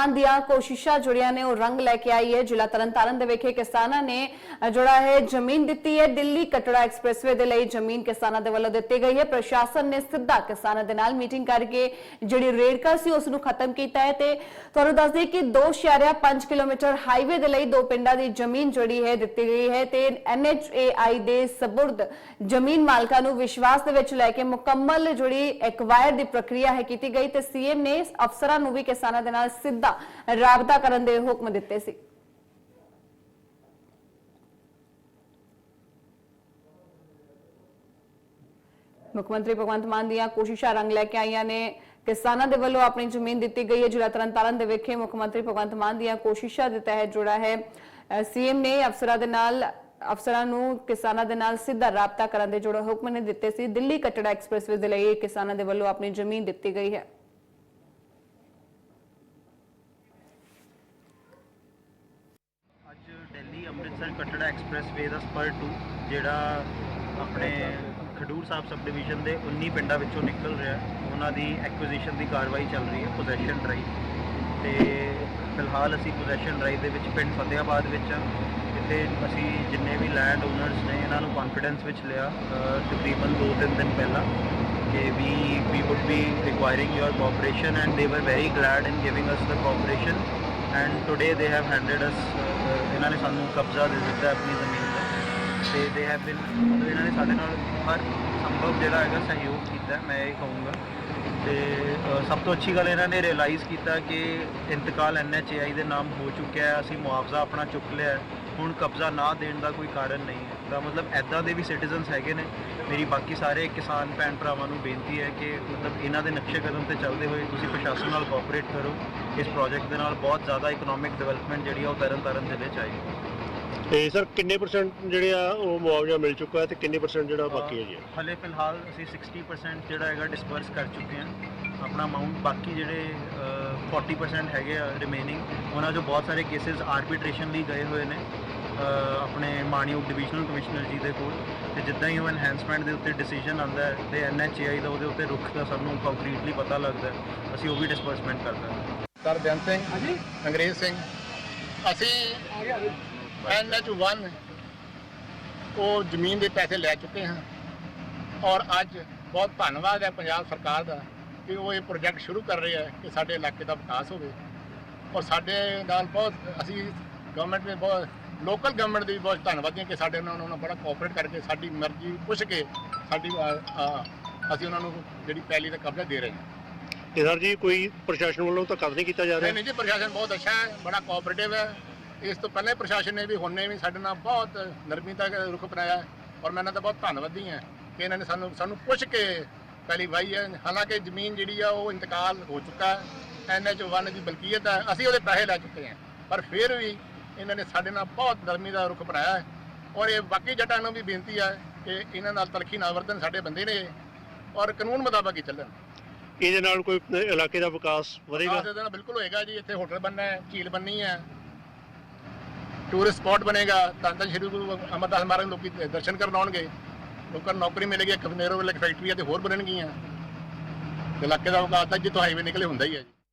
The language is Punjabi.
ਮਾਨ ਦੀਆਂ ਕੋਸ਼ਿਸ਼ਾਂ ਜੁੜੀਆਂ ਨੇ ਉਹ ਰੰਗ ਲੈ ਕੇ ਆਈ ਹੈ। ਜ਼ਿਲ੍ਹਾ ਤਰਨਤਾਰਨ ਦੇ ਵਿਖੇ ਕਿਸਾਨਾਂ ਨੇ ਅ, ਜਿਹੜਾ ਹੈ ਜ਼ਮੀਨ ਦਿੱਤੀ ਹੈ। ਦਿੱਲੀ ਕਟੜਾ ਐਕਸਪ੍ਰੈਸਵੇ ਦੇ ਲਈ ਜ਼ਮੀਨ ਕਿਸਾਨਾਂ ਦੇ ਵੱਲੋਂ ਦਿੱਤੀ ਗਈ ਹੈ। ਪ੍ਰਸ਼ਾਸਨ ਨੇ ਸਿੱਧਾ ਕਿਸਾਨਾਂ ਦੇ ਨਾਲ ਮੀਟਿੰਗ ਕਰਕੇ ਜਿਹੜੀ ਰੇੜਕਾ ਸੀ ਉਸ ਨੂੰ ਖਤਮ ਕੀਤਾ ਹੈ। ਤੇ ਤੁਹਾਨੂੰ ਦੱਸ ਦਈਏ ਕਿ 2.5 ਕਿਲੋਮੀਟਰ ਹਾਈਵੇ ਦੇ ਲਈ ਦੋ ਪਿੰਡਾਂ ਦੀ ਜ਼ਮੀਨ ਜਿਹੜੀ ਹੈ ਦਿੱਤੀ ਗਈ ਹੈ। ਤੇ ਐਨਐਚਏਆਈ ਦੇ ਸਬੁਰਦ ਜ਼ਮੀਨ ਮਾਲਕਾਂ ਨੂੰ ਵਿਸ਼ਵਾਸ ਦੇ ਵਿੱਚ ਲੈ ਕੇ ਮੁਕੰਮਲ ਜਿਹੜੀ ਐਕਵਾਇਰ ਦੀ ਪ੍ਰਕਿਰਿਆ ਹੈ ਕੀਤੀ ਗਈ। ਤੇ ਸੀਐਮ ਨੇ ਅਫਸਰਾਂ ਨੂੰ ਵੀ ਕਿਸਾਨਾਂ ਦੇ ਨਾਲ ਸਿੱਧਾ ਰਾਬਤਾ ਕਰਨ ਦੇ ਹੁਕਮ ਦਿੱਤੇ ਸੀ। ਮੁੱਖ ਮੰਤਰੀ ਭਗਵੰਤ ਮਾਨ ਦੀਆਂ ਕੋਸ਼ਿਸ਼ਾਂ ਰੰਗ ਲੈ ਕੇ ਆਈਆਂ ਨੇ। ਕਿਸਾਨਾਂ ਦੇ ਵੱਲੋਂ ਆਪਣੀ ਜ਼ਮੀਨ ਦਿੱਤੀ ਗਈ ਹੈ। ਜ਼ਿਲ੍ਹਾ ਤਰਨਤਾਰਨ ਦੇ ਵਿਖੇ ਮੁੱਖ ਮੰਤਰੀ ਭਗਵੰਤ ਮਾਨ ਦੀਆਂ ਕੋਸ਼ਿਸ਼ਾਂ ਦੇ ਤਹਿਤ ਜੁੜਾ ਹੈ। ਸੀਐਮ ਨੇ ਅਫਸਰਾਂ ਦੇ ਨਾਲ, ਅਫਸਰਾਂ ਨੂੰ ਕਿਸਾਨਾਂ ਦੇ ਨਾਲ ਸਿੱਧਾ ਰਾਬਤਾ ਕਰਨ ਦੇ ਜੁੜੇ ਹੁਕਮ ਨੇ ਦਿੱਤੇ ਸੀ। ਦਿੱਲੀ ਕਟੜਾ ਐਕਸਪ੍ਰੈਸਵੇ ਦੇ ਲਈ ਕਿਸਾਨਾਂ ਦੇ ਵੱਲੋਂ ਆਪਣੀ ਜ਼ਮੀਨ ਦਿੱਤੀ ਗਈ ਹੈ ਅੱਜ ਦਿੱਲੀ ਅੰਮ੍ਰਿਤਸਰ ਕਟੜਾ ਐਕਸਪ੍ਰੈਸਵੇ ਦਾ ਸਪਰ 2 ਜਿਹੜਾ ਆਪਣੇ ਖਡੂਰ ਸਾਹਿਬ ਸਬ ਡਿਵੀਜ਼ਨ ਦੇ 19 ਪਿੰਡਾਂ ਵਿੱਚੋਂ ਨਿਕਲ ਰਿਹਾ ਉਹਨਾਂ ਦੀ ਐਕੁਜੀਸ਼ਨ ਦੀ ਕਾਰਵਾਈ ਚੱਲ ਰਹੀ ਹੈ ਪੋਜੈਸ਼ਨ ਡਰਾਈਵ ਤੇ ਫਿਲਹਾਲ ਅਸੀਂ ਪੋਜੈਸ਼ਨ ਡਰਾਈਵ ਦੇ ਵਿੱਚ ਪਿੰਡ ਫਤਿਆਬਾਦ ਵਿੱਚ ਹਾਂ। ਇੱਥੇ ਅਸੀਂ ਜਿੰਨੇ ਵੀ ਲੈਂਡ ਓਨਰਸ ਨੇ ਇਹਨਾਂ ਨੂੰ ਕੌਨਫੀਡੈਂਸ ਵਿੱਚ ਲਿਆ ਤਕਰੀਬਨ 2-3 ਦਿਨ ਪਹਿਲਾਂ ਕਿ ਵੀ we would be requiring your cooperation and they were very glad in giving us the cooperation and today they have handed us uh, uh, ਇਹਨਾਂ ਨੇ ਸਾਨੂੰ ਕਬਜ਼ਾ ਦੇ ਦਿੱਤਾ ਆਪਣੀ ਜ਼ਮੀਨ ਦਾ। ਤੇ ਦੇ have been ਮਤਲਬ ਇਹਨਾਂ ਨੇ ਸਾਡੇ ਨਾਲ ਹਰ ਸੰਭਵ ਜਿਹੜਾ ਹੈਗਾ ਸਹਿਯੋਗ ਕੀਤਾ ਹੈ, ਮੈਂ ਇਹ ਕਹੂੰਗਾ। ਤੇ ਅ, ਸਭ ਤੋਂ ਅੱਛੀ ਗੱਲ ਇਹਨਾਂ ਨੇ ਰਿਅਲਾਈਜ਼ ਕੀਤਾ ਕਿ ਇੰਤਕਾਲ ਐਨਐਚਏਆਈ ਦੇ ਨਾਮ ਹੋ ਚੁੱਕਿਆ ਹੈ ਅਸੀਂ ਮੁਆਵਜ਼ਾ ਆਪਣਾ ਚੁੱਕ ਲਿਆ ਹੈ। ਹੁਣ ਕਬਜ਼ਾ ਨਾ ਦੇਣ ਦਾ ਕੋਈ ਕਾਰਨ ਨਹੀਂ ਹੈ। ਤਾਂ ਮਤਲਬ ਐਦਾਂ ਦੇ ਵੀ ਸਿਟੀਜ਼ਨਸ ਹੈਗੇ ਨੇ। ਮੇਰੀ ਬਾਕੀ ਸਾਰੇ ਕਿਸਾਨ ਭੈਣ ਭਰਾਵਾਂ ਨੂੰ ਬੇਨਤੀ ਹੈ ਕਿ ਮਤਲਬ ਇਹਨਾਂ ਦੇ ਨਕਸ਼ੇ ਕਦਮ ਤੇ ਚੱਲਦੇ ਹੋਏ ਤੁਸੀਂ ਪ੍ਰਸ਼ਾਸਨ ਨਾਲ ਕੋਆਪਰੇਟ ਕਰੋ। ਇਸ ਪ੍ਰੋਜੈਕਟ ਦੇ ਨਾਲ ਬਹੁਤ ਜ਼ਿਆਦਾ ਇਕਨੋਮਿਕ ਡਿਵੈਲਪਮੈਂਟ ਜਿਹੜੀ ਆ ਉਹ ਤਰਨ ਤਾਰਨ ਜ਼ਿਲ੍ਹੇ ਚ ਆਏਗੀ। ਤੇ ਸਰ ਕਿੰਨੇ ਪਰਸੈਂਟ ਜਿਹੜੇ ਆ ਉਹ ਮੁਆਵਜ਼ਾ ਮਿਲ ਚੁੱਕਾ ਹੈ ਤੇ ਕਿੰਨੇ ਪਰਸੈਂਟ ਜਿਹੜਾ ਬਾਕੀ ਹੈ ਜੀ? ਹਲੇ ਫਿਲਹਾਲ ਅਸੀਂ 60% ਜਿਹੜਾ ਹੈਗਾ ਡਿਸਪਰਸ ਕਰ ਚੁੱਕੇ ਹਾਂ। ਆਪਣਾ ਅਮਾਉਂਟ ਬਾਕੀ ਜਿਹੜੇ ਅ, 40% ਹੈਗੇ ਆ ਰਿਮੇਨਿੰਗ ਉਹਨਾਂ 'ਚੋਂ ਬਹੁਤ ਸਾਰੇ ਕੇਸਿਸ ਆਰਬਿਟ੍ਰੇਸ਼ਨ ਲਈ ਗਏ ਹੋਏ ਨੇ। ਆਪਣੇ ਮਾਣਯੋਗ ਡਿਵੀਜ਼ਨਲ ਕਮਿਸ਼ਨਰ ਜੀ ਦੇ ਕੋਲ ਤੇ ਜਿੱਦਾਂ ਹੀ ਉਹ ਐਨਹਾਂਸਮੈਂਟ ਦੇ ਉੱਤੇ ਡਿਸੀਜਨ ਆਉਂਦਾ ਹੈ ਤੇ ਐਨਐਚਏਆਈ ਦਾ ਉਹਦੇ ਉੱਤੇ ਰੁਖ ਦਾ ਸਾਨੂੰ ਕੰਕਰੀਟਲੀ ਪਤਾ ਲੱਗਦਾ ਅਸੀਂ ਉਹ ਵੀ ਡਿਸਪਰਸਮੈਂਟ ਕਰਦੇ ਹਾਂ। ਸਰ ਬੇਅੰਤ ਸਿੰਘ ਹਾਂਜੀ। ਅੰਗਰੇਜ਼ ਸਿੰਘ ਅਸੀਂ ਐਨਐਚ 1 ਉਹ ਜ਼ਮੀਨ ਦੇ ਪੈਸੇ ਲੈ ਚੁੱਕੇ ਹਾਂ ਔਰ ਅੱਜ ਬਹੁਤ ਧੰਨਵਾਦ ਹੈ ਪੰਜਾਬ ਸਰਕਾਰ ਦਾ ਕਿ ਉਹ ਇਹ ਪ੍ਰੋਜੈਕਟ ਸ਼ੁਰੂ ਕਰ ਰਹੇ ਹੈ ਕਿ ਸਾਡੇ ਇਲਾਕੇ ਦਾ ਵਿਕਾਸ ਹੋਵੇ। ਔਰ ਸਾਡੇ ਨਾਲ ਬਹੁਤ ਅਸੀਂ ਗਵਰਨਮੈਂਟ ਨੇ ਬਹੁਤ ਲੋਕਲ ਗਵਰਨਮੈਂਟ ਦੀ ਵੀ ਬਹੁਤ ਧੰਨਵਾਦੀ ਹਾਂ ਕਿ ਸਾਡੇ ਨਾਲ ਉਹਨਾਂ ਬੜਾ ਕੋਆਪਰੇਟ ਕਰਕੇ ਸਾਡੀ ਮਰਜ਼ੀ ਪੁੱਛ ਕੇ ਸਾਡੀ ਅ, ਅ, ਅਸੀਂ ਉਹਨਾਂ ਨੂੰ ਜਿਹੜੀ ਪਹਿਲੀ ਦਾ ਕਬਜ਼ਾ ਦੇ ਰਹੇ ਹਾਂ। ਤੇ ਸਰ ਜੀ ਕੋਈ ਪ੍ਰਸ਼ਾਸਨ ਵੱਲੋਂ ਤਾਂ ਕਦ ਨਹੀਂ ਕੀਤਾ ਜਾ ਨਹੀਂ ਰਿਹਾ? ਨਹੀਂ ਜੀ ਪ੍ਰਸ਼ਾਸਨ ਬਹੁਤ ਅੱਛਾ ਹੈ ਬੜਾ ਕੋਆਪਰੇਟਿਵ ਹੈ। ਇਸ ਤੋਂ ਪਹਿਲੇ ਪ੍ਰਸ਼ਾਸਨ ਨੇ ਵੀ ਹੁਣੇ ਵੀ ਸਾਡੇ ਨਾਲ ਬਹੁਤ ਨਰਮੀ ਤੱਕ ਰੁਖ ਅਪਣਾਇਆ ਹੈ ਔਰ ਮੈਂ ਇਹਨਾਂ ਦਾ ਬਹੁਤ ਧੰਨਵਾਦੀ ਹਾਂ ਕਿ ਇਹਨਾਂ ਨੇ ਸਾਨੂੰ ਸਾਨੂੰ ਪੁੱਛ ਕੇ ਪਹਿਲੀ ਵਾਈ ਹੈ। ਹਾਲਾਂਕਿ ਜ਼ਮੀਨ ਜਿਹੜੀ ਆ ਉਹ ਇੰਤਕਾਲ ਹੋ ਚੁੱਕਾ ਹੈ। ਐਨਐਚ 1 ਦੀ ਬਲਕੀਅਤ ਹੈ। ਅਸੀਂ ਉਹਦੇ ਪੈਸੇ ਲੈ ਚੁੱਕੇ ਹਾਂ। ਪਰ ਫਿਰ ਵੀ ਇਹਨਾਂ ਨੇ ਸਾਡੇ ਨਾਲ ਬਹੁਤ ਨਰਮੀ ਦਾ ਰੁਖ ਅਪਣਾਇਆ ਹੈ। ਔਰ ਇਹ ਬਾਕੀ ਜੱਟਾਂ ਨੂੰ ਵੀ ਬੇਨਤੀ ਹੈ ਕਿ ਇਹਨਾਂ ਨਾਲ ਤਲਖੀ ਨਾ ਵਰਤਣ ਸਾਡੇ ਬੰਦੇ ਨੇ ਔਰ ਕਾਨੂੰਨ ਮੁਤਾਬਕ ਹੀ ਚੱਲਣ। ਇਹਦੇ ਨਾਲ ਕੋਈ ਇਲਾਕੇ ਦਾ ਵਿਕਾਸ ਵਧੇਗਾ? ਇਹਦੇ ਨਾਲ ਬਿਲਕੁਲ ਹੋਏਗਾ ਜੀ। ਇੱਥੇ ਹੋਟਲ ਬਣਨਾ ਹੈ ਝੀਲ ਬਣਨੀ ਹੈ। ਟੂਰਿਸਟ ਸਪੌਟ ਬਣੇਗਾ। ਤਾਂ ਤਾਂ ਸ਼੍ਰੀ ਗੁਰੂ ਅਮਰਦਾਸ ਮਹਾਰਾਜ ਲੋਕੀ ਦਰਸ਼ਨ ਕਰਨ ਆਉਣਗੇ। ਲੋਕਾਂ ਨੂੰ ਨੌਕਰੀ ਮਿਲੇਗੀ ਵੇਲੇ ਫੈਕਟਰੀਆਂ ਤੇ ਹੋਰ ਬਣਨਗੀਆਂ। ਤੇ ਇਲਾਕੇ ਦਾ ਵਿਕਾਸ ਤਾਂ ਜਿੱਥੋਂ ਹਾਈਵੇ ਨਿਕਲੇ ਹੁੰਦਾ ਹੀ ਹੈ ਜੀ।